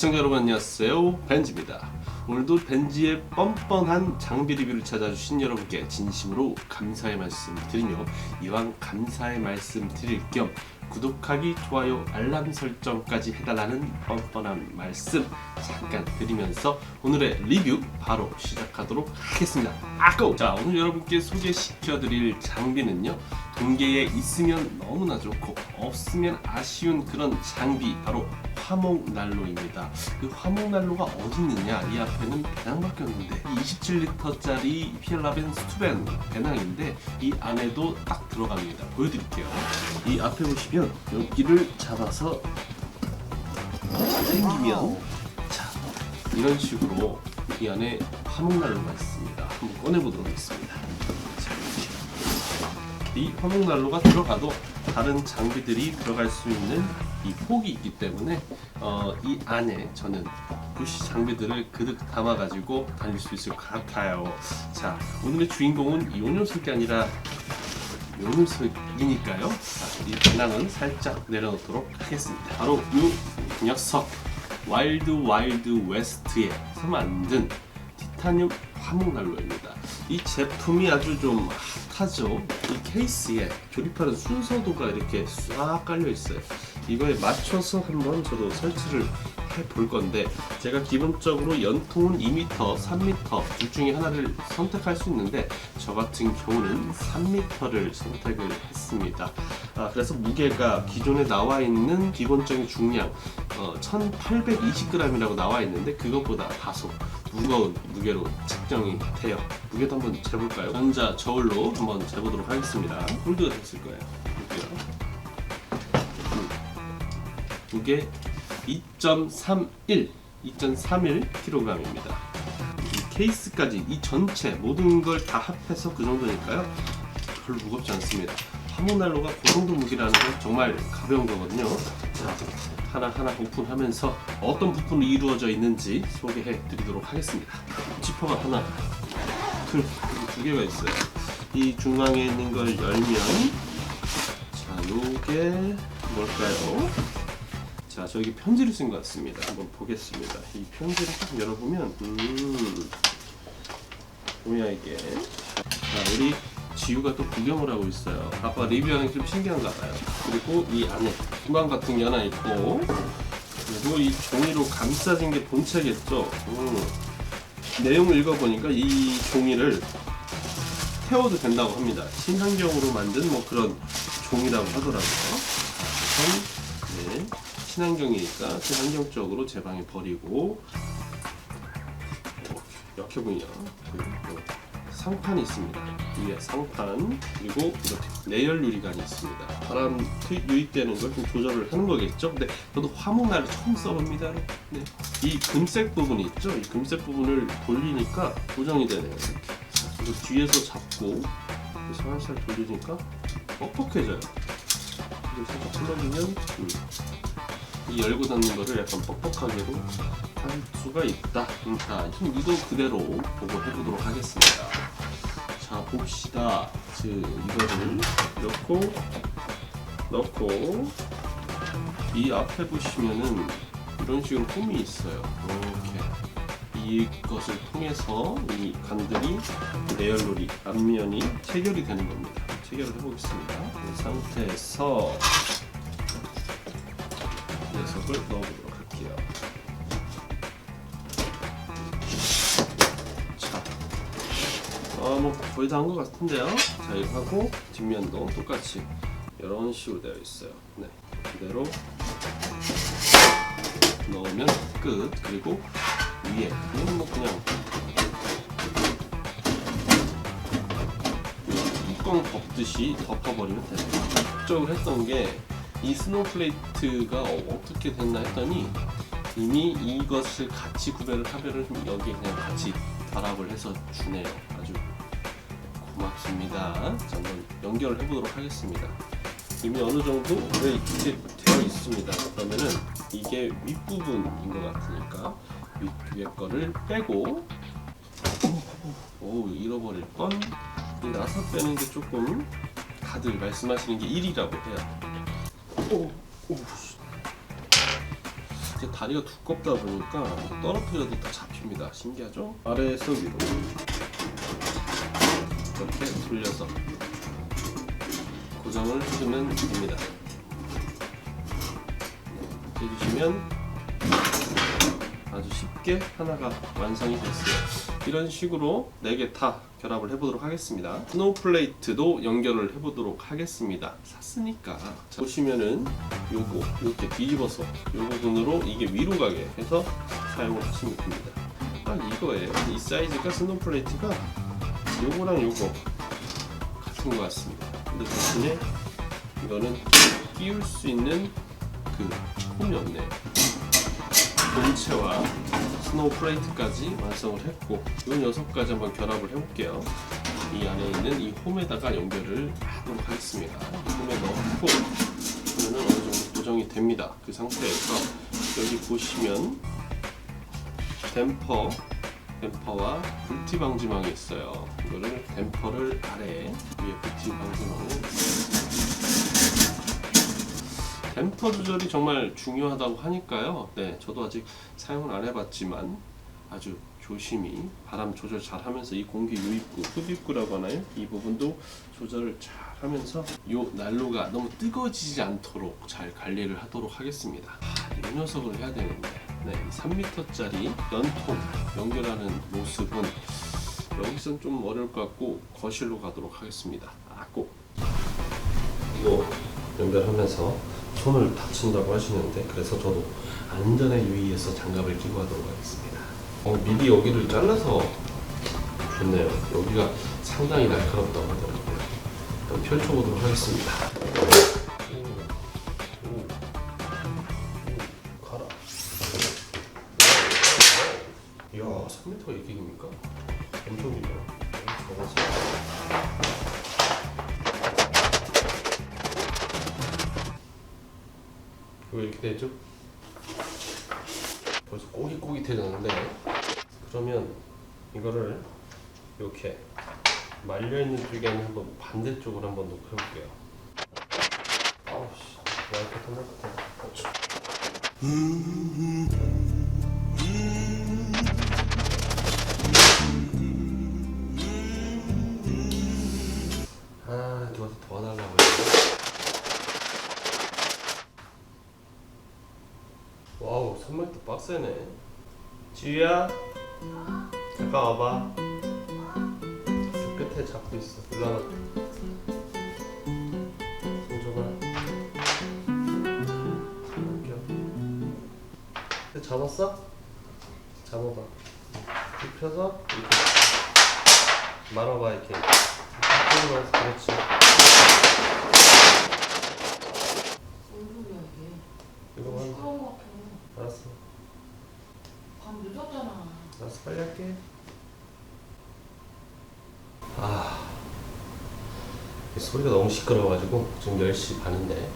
안녕하세요. 벤지입니다. 오늘도 벤지의 뻔뻔한 장비 리뷰를 찾아주신 여러분께 진심으로 감사의 말씀 드리며 이왕 감사의 말씀 드릴 겸 구독하기, 좋아요, 알람 설정까지 해달라는 뻔뻔한 말씀 잠깐 드리면서 오늘의 리뷰 바로 시작하도록 하겠습니다. 아고! 자, 오늘 여러분께 소개시켜드릴 장비는요. 동계에 있으면 너무나 좋고 없으면 아쉬운 그런 장비 바로 화목난로입니다. 그 화목난로가 어디 있느냐? 이 앞에는 배낭밖에 없는데 27리터짜리 피엘라벤 스투벤 배낭인데 이 안에도 딱 들어갑니다. 보여드릴게요. 이 앞에 보시면 여기를 잡아서 당기면 자 이런 식으로 이 안에 화목난로가 있습니다. 한번 꺼내보도록 하겠습니다. 자. 이 화목난로가 들어가도 다른 장비들이 들어갈 수 있는 이 폭이 있기 때문에 어, 이 안에 저는 부시 장비들을 그득 담아가지고 다닐 수 있을 것 같아요. 자 오늘의 주인공은 이 녀석이 아니라 요 녀석이니까요. 자, 이 배낭은 살짝 내려놓도록 하겠습니다. 바로 이 녀석 와일드 와일드 웨스트에서 만든 티타늄 화목난로입니다. 이 제품이 아주 좀 핫하죠. 이 케이스에 조립하는 순서도가 이렇게 싹 깔려 있어요. 이거에 맞춰서 한번 저도 설치를 해볼 건데 제가 기본적으로 연통은 2m, 3m 둘 중에 하나를 선택할 수 있는데 저 같은 경우는 3m를 선택을 했습니다. 아, 그래서 무게가 기존에 나와 있는 기본적인 중량 어, 1820g이라고 나와 있는데 그것보다 다소 무거운 무게로 측정이 돼요. 무게도 한번 재볼까요? 전자 저울로 한번 재보도록 하겠습니다. 홀드가 됐을 거예요. 볼게요. 음. 무게 2.31, 2.31kg입니다. 이 케이스까지 이 전체 모든 걸 다 합해서 그 정도니까요. 별로 무겁지 않습니다. 화목난로가 그 정도 무게라는 건 정말 가벼운 거거든요. 자, 하나하나 오픈하면서 어떤 부분이 이루어져 있는지 소개해 드리도록 하겠습니다. 지퍼가 하나, 둘, 두 개가 있어요. 이 중앙에 있는 걸 열면 자, 요게 뭘까요? 자, 저기 편지를 쓴 것 같습니다. 한번 보겠습니다. 이 편지를 딱 열어보면, 음, 뭐야 이게? 자, 우리 지우가 또 구경을 하고 있어요. 아빠 리뷰하는 게 좀 신기한가 봐요. 그리고 이 안에 후방 같은 게 하나 있고, 그리고 이 종이로 감싸진 게 본체겠죠. 음. 내용을 읽어보니까 이 종이를 태워도 된다고 합니다. 친환경으로 만든 뭐 그런 종이라고 하더라고요. 친환경이니까 친환경적으로 제 방에 버리고 어, 약해 보이냐? 상판이 있습니다. 위에 상판 그리고 이렇게 내열 유리관이 있습니다. 바람 유입되는 걸 좀 조절을 하는 거겠죠. 근데 저도 화목난로 처음 써봅니다. 네. 이 금색 부분이 있죠. 이 금색 부분을 돌리니까 고정이 되네요. 이렇게. 뒤에서 잡고 살살 돌리니까 뻑뻑해져요. 살짝 풀어주면 음, 이 열고 닫는 거를 약간 뻑뻑하게도 할 수가 있다. 음, 자, 좀 이도 그대로 보고 해보도록 하겠습니다. 자, 봅시다. 그 이거를 넣고 넣고 이 앞에 보시면은 이런 식으로 홈이 있어요. 이렇게 이것을 통해서 이 간들이 내열놀이 앞면이 체결이 되는 겁니다. 체결을 해보겠습니다. 이 상태에서 녀석을 넣어보도록 할게요. 자, 어, 뭐 거의 다 한 것 같은데요. 자, 이거 하고 뒷면도 똑같이 이런 식으로 되어 있어요. 네, 그대로 넣으면 끝. 그리고 위에 이건 뭐 그냥 뚜껑 덮듯이 덮어버리면 돼요. 걱정을 했던 게 이 스노우플레이트가 어떻게 됐나 했더니 이미 이것을 같이 구별을 하면은 여기 그냥 같이 결합을 해서 주네요. 아주 고맙습니다. 자, 한번 연결을 해보도록 하겠습니다. 이미 어느 정도 네, 이렇게 되어 있습니다. 그러면은 이게 윗부분인 것 같으니까 윗 위에 거를 빼고 오 잃어버릴 건이 나사 빼는 게 조금 다들 말씀하시는 게 1이라고 해요. 이제 다리가 두껍다 보니까 떨어뜨려도 다 잡힙니다. 신기하죠? 아래에서 위로 이렇게 돌려서 고정을 해주면 됩니다. 해주시면 아주 쉽게 하나가 완성이 됐어요. 이런 식으로 4개 다 결합을 해보도록 하겠습니다. 스노우 플레이트도 연결을 해보도록 하겠습니다. 샀으니까 자, 보시면은 요거 이렇게 뒤집어서 요 부분으로 이게 위로 가게 해서 사용을 하시면 됩니다. 딱 이거예요. 이 사이즈가 스노우 플레이트가 요거랑 요거 같은 것 같습니다. 근데 대신에 이거는 끼울 수 있는 그 홈이 없네요. 본체와 스노우 플레이트까지 완성을 했고 이 녀석까지 한번 결합을 해볼게요. 이 안에 있는 이 홈에다가 연결을 하도록 하겠습니다. 이 홈에 넣고 그러면 어느 정도 고정이 됩니다. 그 상태에서 여기 보시면 댐퍼 댐퍼와 불티 방지망이 있어요. 이거를 댐퍼를 아래에 위에 불티 방지망을 댐퍼 조절이 정말 중요하다고 하니까요. 네, 저도 아직 사용을 안 해봤지만 아주 조심히 바람 조절 잘 하면서 이 공기 유입구, 흡입구라고 하나요? 이 부분도 조절을 잘 하면서 이 난로가 너무 뜨거워지지 않도록 잘 관리를 하도록 하겠습니다. 아, 이 녀석을 해야 되는데 네, 3m짜리 연통 연결하는 모습은 여기선 좀 어려울 것 같고 거실로 가도록 하겠습니다. 아, 꼭 이거 연결하면서 손을 다친다고 하시는데 그래서 저도 안전에 유의해서 장갑을 끼고 하도록 하겠습니다. 어, 미리 여기를 잘라서 좋네요. 여기가 상당히 날카롭다고 하더라고요. 한번 펼쳐보도록 하겠습니다. 이렇게 말려있는 아니라 한번 반대쪽으로 한번 놓고 해볼게요. 아우씨. 와이프 터널 같아. 아 누가 더 도와달라고 와우 3m 빡세네. 지우야? 잠깐 와봐 저 끝에 잡고 있어. 올라가 손 줘봐 이렇게. 잡았어? 잡아봐. 펴서 이렇게. 말아봐 이렇게. 이쪽으로 해서 그렇지. 뭔 소리야 이게? 이거 봐 시끄러운 것 같아. 알았어. 밤 늦었잖아. 알았어 빨리 할게 아 이 소리가 너무 시끄러워가지고 지금 10시 반인데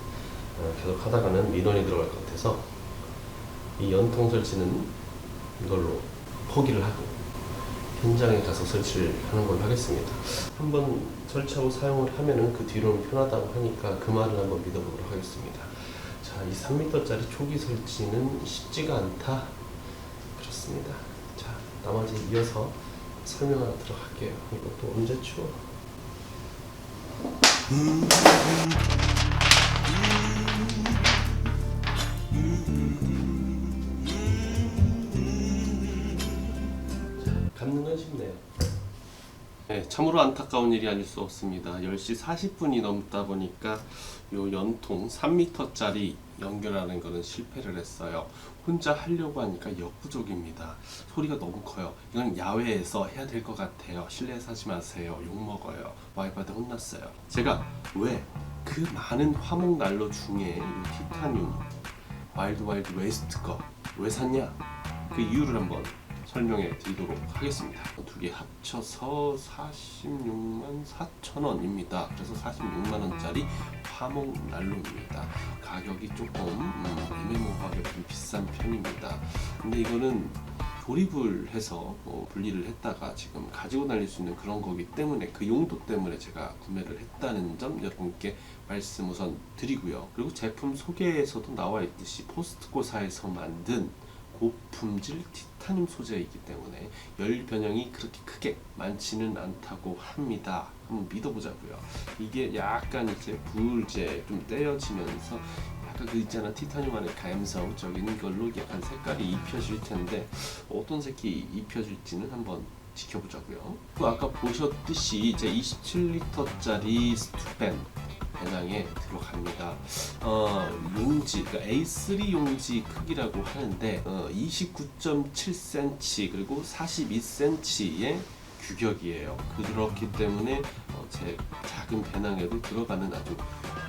어, 계속 하다가는 민원이 들어갈 것 같아서 이 연통 설치는 이걸로 포기를 하고 현장에 가서 설치를 하는 걸로 하겠습니다 한번 설치하고 사용을 하면은 그 뒤로는 편하다고 하니까 그 말을 한번 믿어보도록 하겠습니다 자, 이 3m짜리 초기 설치는 쉽지가 않다 그렇습니다. 자, 나머지 이어서 설명 하나 들어갈게요. 이것도 언제 추워? 자, 참으로 안타까운 일이 아닐 수 없습니다. 10시 40분이 넘다 보니까 요 연통 3m짜리 연결하는 거는 실패를 했어요. 혼자 하려고 하니까 역부족입니다. 소리가 너무 커요. 이건 야외에서 해야 될 것 같아요. 실내에서 하지 마세요. 욕먹어요. 와이프한테 혼났어요. 제가 왜 그 많은 화목 난로 중에 이 티타늄 와일드 와일드 웨스트 거 왜 샀냐? 그 이유를 한번 설명해 드리도록 하겠습니다. 두 개 합쳐서 46만 4천 원입니다. 그래서 46만 원짜리 화목 난로입니다. 가격이 조금 음, 애매모호하게 좀 비싼 편입니다. 근데 이거는 조립을 해서 뭐 분리를 했다가 지금 가지고 다닐 수 있는 그런 거기 때문에 그 용도 때문에 제가 구매를 했다는 점 여러분께 말씀 우선 드리고요. 그리고 제품 소개에서도 나와 있듯이 포스트코사에서 만든 고품질 티타늄 소재이기 때문에 열 변형이 그렇게 크게 많지는 않다고 합니다. 한번 믿어보자고요. 이게 약간 이제 불제 좀 떼어지면서 약간 그 있잖아 티타늄 안에 감성적인 걸로 약간 색깔이 입혀질 텐데 어떤 색이 입혀질지는 한번 지켜보자고요. 그 아까 보셨듯이 이제 27리터짜리 스투펜 배낭에 들어갑니다. 어, 용지, 그러니까 A3 용지 크기라고 하는데 어, 29.7cm 그리고 42cm의 규격이에요. 그렇기 때문에 어, 제 작은 배낭에도 들어가는 아주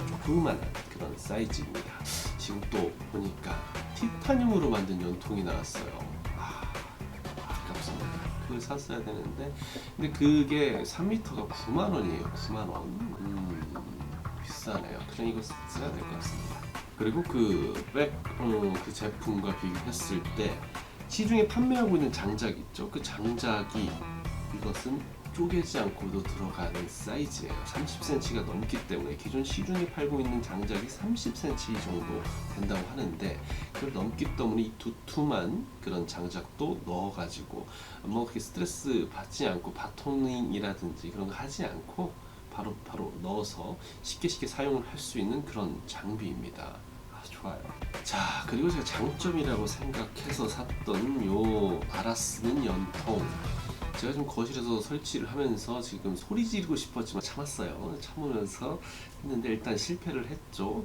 조그만한 그런 사이즈입니다. 지금 또 보니까 티타늄으로 만든 연통이 나왔어요. 아, 샀어야 되는데 근데 그게 3m가 9만 원이에요. 9만 원. 음, 비싸네요. 그냥 이거 써야 될 것 같습니다. 그리고 그백 음, 그 제품과 비교했을 때 시중에 판매하고 있는 장작 있죠. 그 장작이 이것은 쪼개지 않고도 들어가는 사이즈예요. 30cm가 넘기 때문에 기존 시중에 팔고 있는 장작이 30cm 정도 된다고 하는데 그걸 넘기 때문에 이 두툼한 그런 장작도 넣어가지고 뭐 그렇게 스트레스 받지 않고 바토닝이라든지 그런 거 하지 않고 바로 바로 넣어서 쉽게 쉽게 사용을 할 수 있는 그런 장비입니다. 아, 좋아요. 자 그리고 제가 장점이라고 생각해서 샀던 요 알아쓰는 연통. 제가 좀 거실에서 설치를 하면서 지금 소리 지르고 싶었지만 참았어요. 참으면서 했는데 일단 실패를 했죠.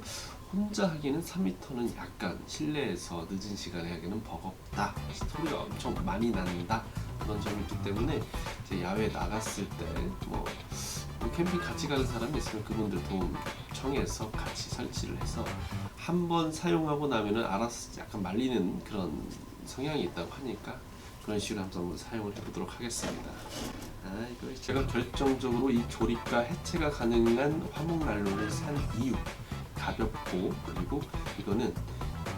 혼자 하기는 3m는 약간 실내에서 늦은 시간에 하기는 버겁다. 소리가 엄청 많이 난다. 그런 점이 있기 때문에 야외 나갔을 때뭐 뭐 캠핑 같이 가는 사람이 있으면 그분들 도움 청해서 같이 설치를 해서 한 번 사용하고 나면은 알아서 약간 말리는 그런 성향이 있다고 하니까 그런 식으로 한번 사용을 해보도록 하겠습니다. 아 이거 제가 결정적으로 이 조립과 해체가 가능한 화목 난로를 산 이유 가볍고 그리고 이거는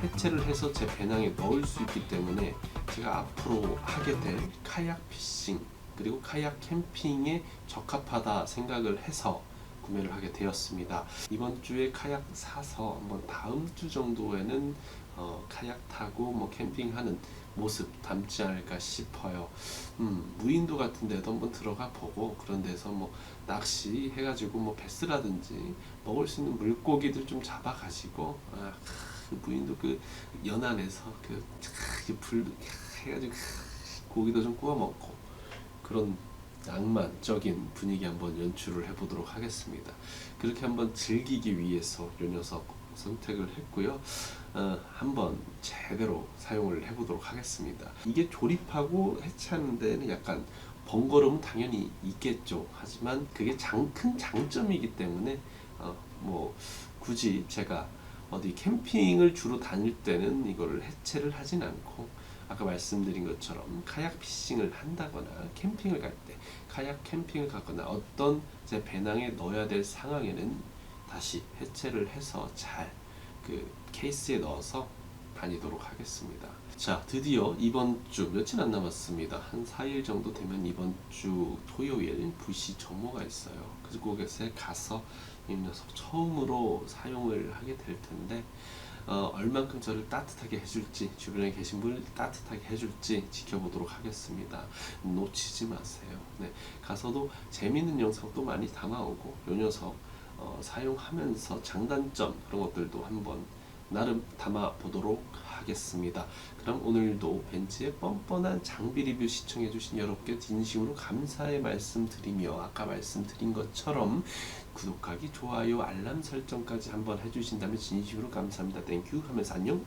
해체를 해서 제 배낭에 넣을 수 있기 때문에 제가 앞으로 하게 될 카약 피싱 그리고 카약 캠핑에 적합하다 생각을 해서 구매를 하게 되었습니다. 이번 주에 카약 사서 한번 다음 주 정도에는 어, 카약 타고 뭐 캠핑하는 모습 담지 않을까 싶어요. 음, 무인도 같은 데도 한번 들어가 보고 그런 데서 뭐 낚시 해가지고 뭐 베스라든지 먹을 수 있는 물고기들 좀 잡아가지고 아, 그 무인도 그 연안에서 그 불 해가지고 고기도 좀 구워 먹고 그런 낭만적인 분위기 한번 연출을 해보도록 하겠습니다. 그렇게 한번 즐기기 위해서 요 녀석 선택을 했고요. 어, 한번 제대로 사용을 해보도록 하겠습니다. 이게 조립하고 해체하는 데는 약간 번거로움은 당연히 있겠죠. 하지만 그게 장, 큰 장점이기 때문에 어, 뭐 굳이 제가 어디 캠핑을 주로 다닐 때는 이거를 해체를 하진 않고 아까 말씀드린 것처럼 카약 피싱을 한다거나 캠핑을 갈 때 카약 캠핑을 가거나 어떤 제 배낭에 넣어야 될 상황에는 다시 해체를 해서 잘 그 케이스에 넣어서 다니도록 하겠습니다. 자, 드디어 이번 주 며칠 안 남았습니다. 한 4일 정도 되면 이번 주 토요일 부시 점호가 있어요. 그곳에 가서 이 녀석 처음으로 사용을 하게 될 텐데 어, 얼만큼 저를 따뜻하게 해줄지 주변에 계신 분을 따뜻하게 해줄지 지켜보도록 하겠습니다. 놓치지 마세요. 네, 가서도 재밌는 영상도 많이 담아오고 요 녀석 어, 사용하면서 장단점 그런 것들도 한번 나름 담아 보도록 하겠습니다. 그럼 오늘도 벤츠의 뻔뻔한 장비 리뷰 시청해주신 여러분께 진심으로 감사의 말씀 드리며 아까 말씀드린 것처럼 구독하기, 좋아요, 알람 설정까지 한번 해주신다면 진심으로 감사합니다. 땡큐 하면서 안녕.